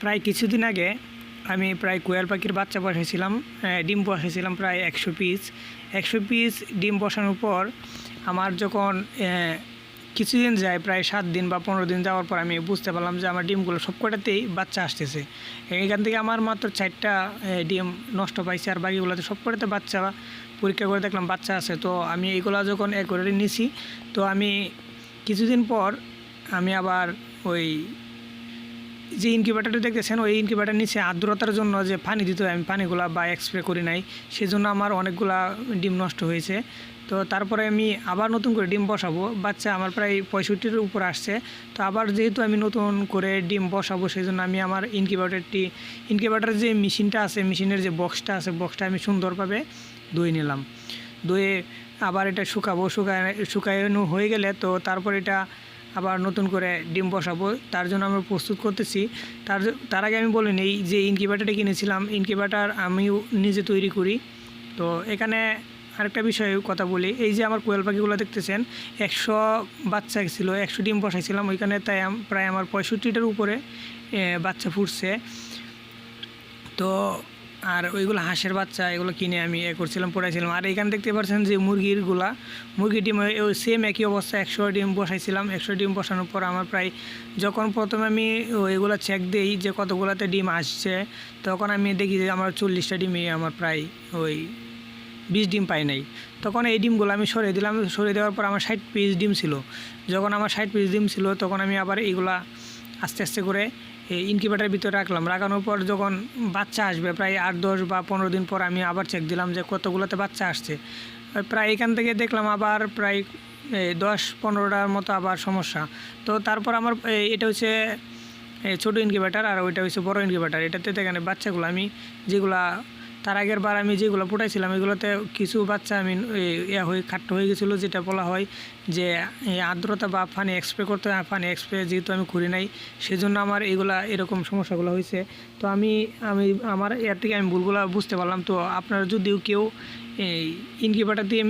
প্রায় কিছুদিন আগে আমি প্রায় কোয়েল পাখির বাচ্চা বসেছিলাম ডিম বসাইছিলাম প্রায় একশো পিস একশো পিস ডিম বসানোর পর আমার যখন কিছুদিন যায়, প্রায় সাত দিন বা পনেরো দিন যাওয়ার পর আমি বুঝতে পারলাম যে আমার ডিমগুলো সবকটাতেই বাচ্চা আসতেছে। এখান থেকে আমার মাত্র চারটা ডিম নষ্ট পাইছে আর বাকিগুলোতে সবকটাতে বাচ্চা পরীক্ষা করে দেখলাম বাচ্চা আছে। তো আমি এইগুলো যখন করে নিছি, তো আমি কিছুদিন পর আমি আবার ওই যে ইনকিউবেটারটা দেখতেছেন, ওই ইনকিউবেটার নিচে আর্দ্রতার জন্য যে পানি দিতে আমি পানিগুলা বা এক্সপ্রে করি নাই, সেজন্য আমার অনেকগুলা ডিম নষ্ট হয়েছে। তো তারপরে আমি আবার নতুন করে ডিম বসাবো। বাচ্চা আমার প্রায় পঁয়ষট্টির উপর আসছে। তো আবার যেহেতু আমি নতুন করে ডিম বসাবো সেই জন্য আমি আমার ইনকিউবেটারটি ইনকিউবেটারের যে মেশিনটা আছে, মেশিনের যে বক্সটা আছে বক্সটা আমি সুন্দরভাবে ধুয়ে নিলাম। ধুয়ে আবার এটা শুকাবো, শুকায় শুকানো হয়ে গেলে তো তারপর এটা আবার নতুন করে ডিম বসাবো। তার জন্য আমরা প্রস্তুত করতেছি। তার তার আগে আমি বলিনি এই যে ইনকিউবেটারটা কিনেছিলাম। ইনকিউবেটার আমিও নিজে তৈরি করি। তো এখানে আরেকটা বিষয়ে কথা বলি। এই যে আমার কোয়েল পাখিগুলো দেখতেছেন, একশো বাচ্চা ছিল একশো ডিম বসাইছিলাম। ওইখানে তাই প্রায় আমার পঁয়ষট্টিটার উপরে বাচ্চা ফুটছে। তো আর ওইগুলো হাঁসের বাচ্চা, এগুলো কিনে আমি এ করছিলাম, পড়াইছিলাম। আর এখানে দেখতে পাচ্ছেন যে মুরগিরগুলা মুরগির ডিম সেম একই অবস্থা একশো ডিম বসাইছিলাম। একশো ডিম বসানোর পর আমার প্রায় যখন প্রথমে আমি ওইগুলো চেক দিই যে কতগুলোতে ডিম আসছে, তখন আমি দেখি যে আমার চল্লিশটা ডিমে আমার প্রায় ওই বিশ ডিম পাই নাই। তখন এই ডিমগুলো আমি সরিয়ে দিলাম, সরিয়ে দেওয়ার পর আমার ষাট পিস ডিম ছিল। যখন আমার ষাট পিস ডিম ছিল, তখন আমি আবার এইগুলা আস্তে আস্তে করে ইনকিউবেটারের ভিতরে রাখলাম। রাখানোর পর যখন বাচ্চা আসবে, প্রায় আট, দশ বা পনেরো দিন পর আমি আবার চেক দিলাম যে কতগুলোতে বাচ্চা আসছে। প্রায় এখান থেকে দেখলাম আবার প্রায় দশ, পনেরোটার মতো আবার সমস্যা। তো তারপর আমার এটা হচ্ছে ছোটো ইনকিউবেটার আর ওইটা হচ্ছে বড় ইনকিউবেটার। এটাতে দেখেন বাচ্চাগুলো, আমি যেগুলা তার আগের বার আমি যেগুলো ফুটাইছিলাম, এগুলোতে কিছু বাচ্চা আমি ইয়া হয়ে খাট্ট হয়ে গেছিল, যেটা বলা হয় যে আর্দ্রতা বা পানি এক্সপ্রে করতে পানি এক্সপ্রে যেহেতু আমি করি নাই, সেজন্য আমার এগুলা এরকম সমস্যাগুলো হয়েছে। তো আমি আমি, আমার এর থেকে আমি ভুলগুলো বুঝতে পারলাম। তো আপনারা যদিও কেউ এই ইনকিউবেটার দিয়ে